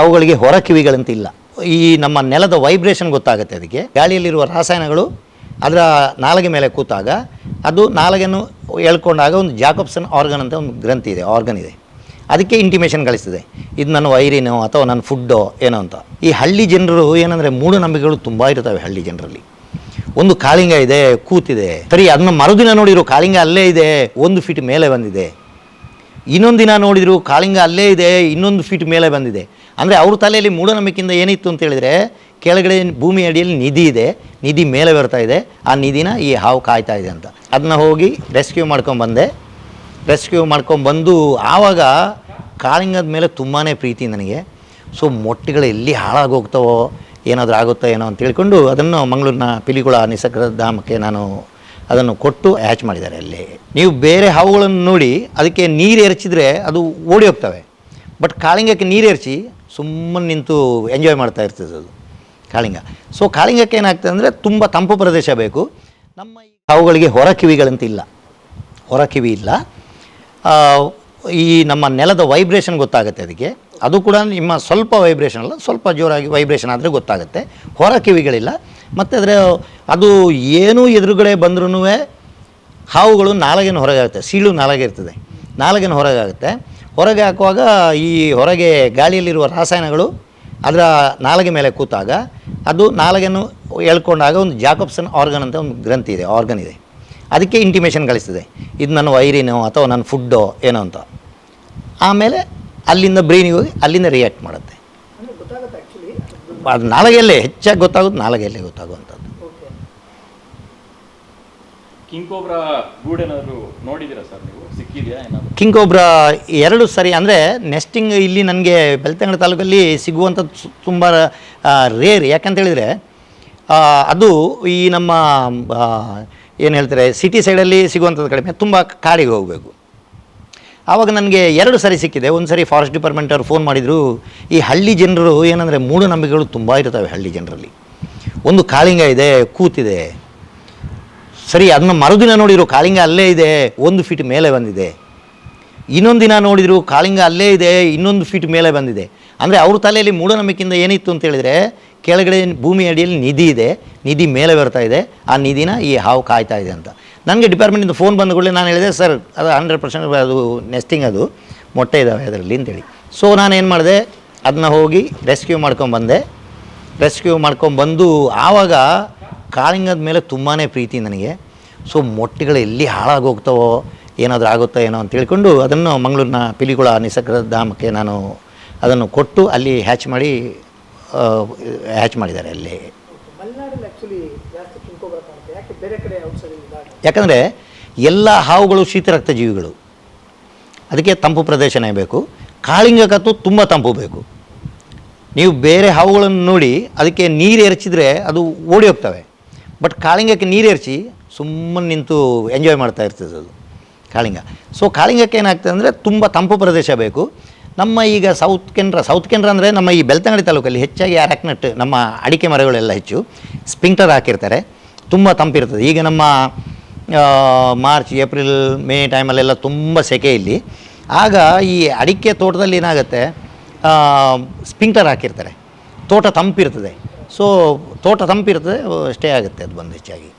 ಅವುಗಳಿಗೆ ಹೊರ ಕಿವಿಗಳಂತ ಇಲ್ಲ ಈ ನಮ್ಮ ನೆಲದ ವೈಬ್ರೇಷನ್ ಗೊತ್ತಾಗುತ್ತೆ ಅದಕ್ಕೆ. ಗಾಳಿಯಲ್ಲಿರುವ ರಾಸಾಯನಗಳು ಅದರ ನಾಲಿಗೆ ಮೇಲೆ ಕೂತಾಗ ಅದು ನಾಲಿಗೆಯನ್ನು ಎಳ್ಕೊಂಡಾಗ ಒಂದು ಜಾಕಬ್ಸನ್ ಆರ್ಗನ್ ಅಂತ ಒಂದು ಗ್ರಂಥಿ ಇದೆ ಆರ್ಗನ್ ಇದೆ. ಅದಕ್ಕೆ ಇಂಟಿಮೇಷನ್ ಕಳಿಸ್ತದೆ ಇದು ನನ್ನ ವೈರಿನೋ ಅಥವಾ ನನ್ನ ಫುಡ್ಡೋ ಏನೋ ಅಂತ. ಈ ಹಳ್ಳಿ ಜನರು ಏನಂದರೆ ಮೂಢನಂಬಿಕೆಗಳು ತುಂಬ ಇರ್ತವೆ ಹಳ್ಳಿ ಜನರಲ್ಲಿ. ಒಂದು ಕಾಳಿಂಗ ಇದೆ, ಕೂತಿದೆ. ಸರಿ, ಅದನ್ನ ಮರುದಿನ ನೋಡಿರೋ ಕಾಳಿಂಗ ಅಲ್ಲೇ ಇದೆ. ಒಂದು ಫೀಟ್ ಮೇಲೆ ಬಂದಿದೆ. ಇನ್ನೊಂದು ದಿನ ನೋಡಿದರು ಕಾಳಿಂಗ ಅಲ್ಲೇ ಇದೆ, ಇನ್ನೊಂದು ಫೀಟ್ ಮೇಲೆ ಬಂದಿದೆ. ಅಂದರೆ ಅವ್ರ ತಲೆಯಲ್ಲಿ ಮೂಢನಂಬಿಕೆಯಿಂದ ಏನಿತ್ತು ಅಂತ ಹೇಳಿದರೆ, ಕೆಳಗಡೆ ಭೂಮಿ ಅಡಿಯಲ್ಲಿ ನಿಧಿ ಇದೆ, ನಿಧಿ ಮೇಲೆ ಬರ್ತಾ ಇದೆ, ಆ ನಿಧಿನ ಈ ಹಾವು ಕಾಯ್ತಾ ಇದೆ ಅಂತ. ಅದನ್ನ ಹೋಗಿ ರೆಸ್ಕ್ಯೂ ಮಾಡ್ಕೊಂಬಂದೆ ರೆಸ್ಕ್ಯೂ ಮಾಡ್ಕೊಂಬಂದು ಆವಾಗ ಕಾಳಿಂಗದ ಮೇಲೆ ತುಂಬಾ ಪ್ರೀತಿ ನನಗೆ. ಸೊ ಮೊಟ್ಟೆಗಳು ಎಲ್ಲಿ ಹಾಳಾಗೋಗ್ತಾವೋ, ಏನಾದರೂ ಆಗುತ್ತೋ ಏನೋ ಅಂತ ತಿಳ್ಕೊಂಡು ಅದನ್ನು ಮಂಗಳೂರಿನ ಪಿಲಿಗುಳ ನಿಸರ್ಗ ಧಾಮಕ್ಕೆ ನಾನು ಅದನ್ನು ಕೊಟ್ಟು ಹ್ಯಾಚ್ ಮಾಡಿದ್ದಾರೆ ಅಲ್ಲಿ. ನೀವು ಬೇರೆ ಹಾವುಗಳನ್ನು ನೋಡಿ ಅದಕ್ಕೆ ನೀರು ಎರಚಿದ್ರೆ ಅದು ಓಡಿ ಹೋಗ್ತವೆ. ಬಟ್ ಕಾಳಿಂಗಕ್ಕೆ ನೀರು ಎರಚಿ ಸುಮ್ಮನೆ ನಿಂತು ಎಂಜಾಯ್ ಮಾಡ್ತಾ ಇರ್ತದೆ ಅದು, ಕಾಳಿಂಗ. ಸೊ ಕಾಳಿಂಗಕ್ಕೆ ಏನಾಗ್ತದೆ ಅಂದರೆ ತುಂಬ ತಂಪು ಪ್ರದೇಶ ಬೇಕು. ನಮ್ಮ ಹಾವುಗಳಿಗೆ ಹೊರ ಕಿವಿಗಳಂತ ಇಲ್ಲ ಹೊರ ಕಿವಿ ಇಲ್ಲ. ಈ ನಮ್ಮ ನೆಲದ ವೈಬ್ರೇಷನ್ ಗೊತ್ತಾಗುತ್ತೆ ಅದಕ್ಕೆ. ಅದು ಕೂಡ ನಿಮ್ಮ ಸ್ವಲ್ಪ ವೈಬ್ರೇಷನ್ ಅಲ್ಲ, ಸ್ವಲ್ಪ ಜೋರಾಗಿ ವೈಬ್ರೇಷನ್ ಆದರೆ ಗೊತ್ತಾಗುತ್ತೆ. ಹೊರ ಕಿವಿಗಳಿಲ್ಲ. ಮತ್ತು ಅದರ ಅದು ಏನೂ ಎದುರುಗಡೆ ಬಂದ್ರೂ ಹಾವುಗಳು ನಾಲಗೇನು ಹೊರಗಾಗುತ್ತೆ, ಸೀಳು ನಾಲಗೆ ಇರ್ತದೆ. ನಾಲಗೇನು ಹೊರಗೆ ಆಗುತ್ತೆ ಹೊರಗೆ ಹಾಕುವಾಗ ಈ ಹೊರಗೆ ಗಾಳಿಯಲ್ಲಿರುವ ರಾಸಾಯನಗಳು ಅದರ ನಾಲಗೆ ಮೇಲೆ ಕೂತಾಗ ಅದು ನಾಲಗೆಯನ್ನು ಎಳ್ಕೊಂಡಾಗ ಒಂದು ಜಾಕಬ್ಸನ್ ಆರ್ಗನ್ ಅಂತ ಒಂದು ಗ್ರಂಥಿ ಇದೆ, ಆರ್ಗನ್ ಇದೆ. ಅದಕ್ಕೆ ಇಂಟಿಮೇಷನ್ ಕಳಿಸ್ತದೆ. ಇದು ನನ್ನ ವೈರಿನೋ ಅಥವಾ ನನ್ನ ಫುಡ್ಡೋ ಏನೋ ಅಂತ. ಆಮೇಲೆ ಅಲ್ಲಿಂದ ಬ್ರೈನಿಗೆ ಹೋಗಿ ಅಲ್ಲಿಂದ ರಿಯಾಕ್ಟ್ ಮಾಡುತ್ತೆ. ಅದು ನಾಲಗೆಯಲ್ಲೇ ಹೆಚ್ಚಾಗಿ ಗೊತ್ತಾಗೋದು ನಾಲಗೆಯಲ್ಲೇ ಗೊತ್ತಾಗುವಂಥದ್ದು. ಕಿಂಗ್ ಕೋಬ್ರಾ ಎರಡು ಸರಿ ಅಂದರೆ ನೆಸ್ಟಿಂಗ್ ಇಲ್ಲಿ ನನಗೆ ಬೆಳ್ತಂಗಡಿ ತಾಲೂಕಲ್ಲಿ ಸಿಗುವಂಥದ್ದು ತುಂಬ ರೇರ್ ಯಾಕಂತೇಳಿದರೆ ಅದು ಈ ನಮ್ಮ ಏನು ಹೇಳ್ತಾರೆ ಸಿಟಿ ಸೈಡಲ್ಲಿ ಸಿಗುವಂಥದ್ದು ಕಡಿಮೆ. ತುಂಬ ಕಾಡಿಗೆ ಹೋಗಬೇಕು. ಆವಾಗ ನನಗೆ ಎರಡು ಸರಿ ಸಿಕ್ಕಿದೆ. ಒಂದು ಸರಿ ಫಾರೆಸ್ಟ್ ಡಿಪಾರ್ಟ್ಮೆಂಟ್ ಅವ್ರು ಫೋನ್ ಮಾಡಿದರು, ಈ ಹಳ್ಳಿ ಜನರು ಏನಂದರೆ ಮೂಢನಂಬಿಕೆಗಳು ತುಂಬ ಇರ್ತವೆ ಹಳ್ಳಿ ಜನರಲ್ಲಿ. ಒಂದು ಕಾಳಿಂಗ ಇದೆ, ಕೂತಿದೆ. ಸರಿ, ಅದನ್ನ ಮರುದಿನ ನೋಡಿದ್ರು, ಕಾಳಿಂಗ ಅಲ್ಲೇ ಇದೆ, ಒಂದು ಫೀಟ್ ಮೇಲೆ ಬಂದಿದೆ. ಇನ್ನೊಂದು ದಿನ ನೋಡಿದ್ರು, ಕಾಳಿಂಗ ಅಲ್ಲೇ ಇದೆ, ಇನ್ನೊಂದು ಫೀಟ್ ಮೇಲೆ ಬಂದಿದೆ. ಅಂದರೆ ಅವ್ರ ತಲೆಯಲ್ಲಿ ಮೂಢನಂಬಿಕೆಯಿಂದ ಏನಿತ್ತು ಅಂತ ಹೇಳಿದರೆ, ಕೆಳಗಡೆ ಭೂಮಿ ಅಡಿಯಲ್ಲಿ ನಿಧಿ ಇದೆ, ನಿಧಿ ಮೇಲೆ ಬರ್ತಾ ಇದೆ, ಆ ನಿಧಿನ ಈ ಹಾವು ಕಾಯ್ತಾ ಇದೆ ಅಂತ. ನನಗೆ ಡಿಪಾರ್ಟ್ಮೆಂಟಿಂದ ಫೋನ್ ಬಂದ ಕೂಡಲೇ ನಾನು ಹೇಳಿದೆ ಸರ್ ಅದು ಹಂಡ್ರೆಡ್ ಪರ್ಸೆಂಟ್ ಅದು ನೆಸ್ಟಿಂಗ್ ಅದು, ಮೊಟ್ಟೆ ಇದ್ದಾವೆ ಅದರಲ್ಲಿ, ಅಂತೇಳಿ. ಸೊ ನಾನು ಏನು ಮಾಡಿದೆ ಅದನ್ನ ಹೋಗಿ ರೆಸ್ಕ್ಯೂ ಮಾಡ್ಕೊಂಬಂದೆ ರೆಸ್ಕ್ಯೂ ಮಾಡ್ಕೊಂಬಂದು ಆವಾಗ ಕಾಳಿಂಗದ ಮೇಲೆ ತುಂಬಾ ಪ್ರೀತಿ ನನಗೆ. ಸೊ ಮೊಟ್ಟೆಗಳು ಎಲ್ಲಿ ಹಾಳಾಗೋಗ್ತಾವೋ ಏನಾದರೂ ಆಗುತ್ತೋ ಏನೋ ಅಂತ ತಿಳ್ಕೊಂಡು ಅದನ್ನು ಮಂಗಳೂರಿನ ಪಿಲಿಗುಳ ನಿಸರ್ಗ ಧಾಮಕ್ಕೆ ನಾನು ಅದನ್ನು ಕೊಟ್ಟು ಅಲ್ಲಿ ಹ್ಯಾಚ್ ಮಾಡಿ ಹ್ಯಾಚ್ ಮಾಡಿದ್ದಾರೆ ಅಲ್ಲಿ. ಯಾಕಂದರೆ ಎಲ್ಲ ಹಾವುಗಳು ಶೀತರಕ್ತ ಜೀವಿಗಳು ಅದಕ್ಕೆ ತಂಪು ಪ್ರದೇಶನೇ ಬೇಕು. ಕಾಳಿಂಗಕ್ಕಂತೂ ತುಂಬ ತಂಪು ಬೇಕು. ನೀವು ಬೇರೆ ಹಾವುಗಳನ್ನು ನೋಡಿ ಅದಕ್ಕೆ ನೀರು ಎರಚಿದ್ರೆ ಅದು ಓಡಿ ಹೋಗ್ತವೆ. ಬಟ್ ಕಾಳಿಂಗಕ್ಕೆ ನೀರು ಎರಚಿ ಸುಮ್ಮನೆ ನಿಂತು ಎಂಜಾಯ್ ಮಾಡ್ತಾ ಇರ್ತದೆ ಅದು, ಕಾಳಿಂಗ. ಸೊ ಕಾಳಿಂಗಕ್ಕೆ ಏನಾಗ್ತದೆ ಅಂದರೆ ತುಂಬ ತಂಪು ಪ್ರದೇಶ ಬೇಕು. ನಮ್ಮ ಈಗ ಸೌತ್ ಕೆನ್ರ ಸೌತ್ ಕೆನ್ರ ಅಂದರೆ ನಮ್ಮ ಈ ಬೆಳ್ತಂಗಡಿ ತಾಲೂಕಲ್ಲಿ ಹೆಚ್ಚಾಗಿ ಅರಕ್ನಟ್ ನಮ್ಮ ಅಡಿಕೆ ಮರಗಳೆಲ್ಲ ಹೆಚ್ಚು. ಸ್ಪಿಂಕ್ಟರ್ ಹಾಕಿರ್ತಾರೆ. ತುಂಬ ತಂಪಿರ್ತದೆ ಈಗ ನಮ್ಮ ಮಾರ್ಚ್, ಏಪ್ರಿಲ್, ಮೇ ಟೈಮಲ್ಲೆಲ್ಲ ತುಂಬ ಸೆಕೆ ಇಲ್ಲಿ. ಆಗ ಈ ಅಡಿಕೆ ತೋಟದಲ್ಲಿ ಏನಾಗುತ್ತೆ ಸ್ಪಿಂಕ್ಲರ್ ಹಾಕಿರ್ತಾರೆ. ತೋಟ ತಂಪಿರ್ತದೆ ಸೊ ತೋಟ ತಂಪಿರ್ತದೆ ಸ್ಟೇ ಆಗುತ್ತೆ, ಅದು ಬಂದು ಹೆಚ್ಚಾಗಿ.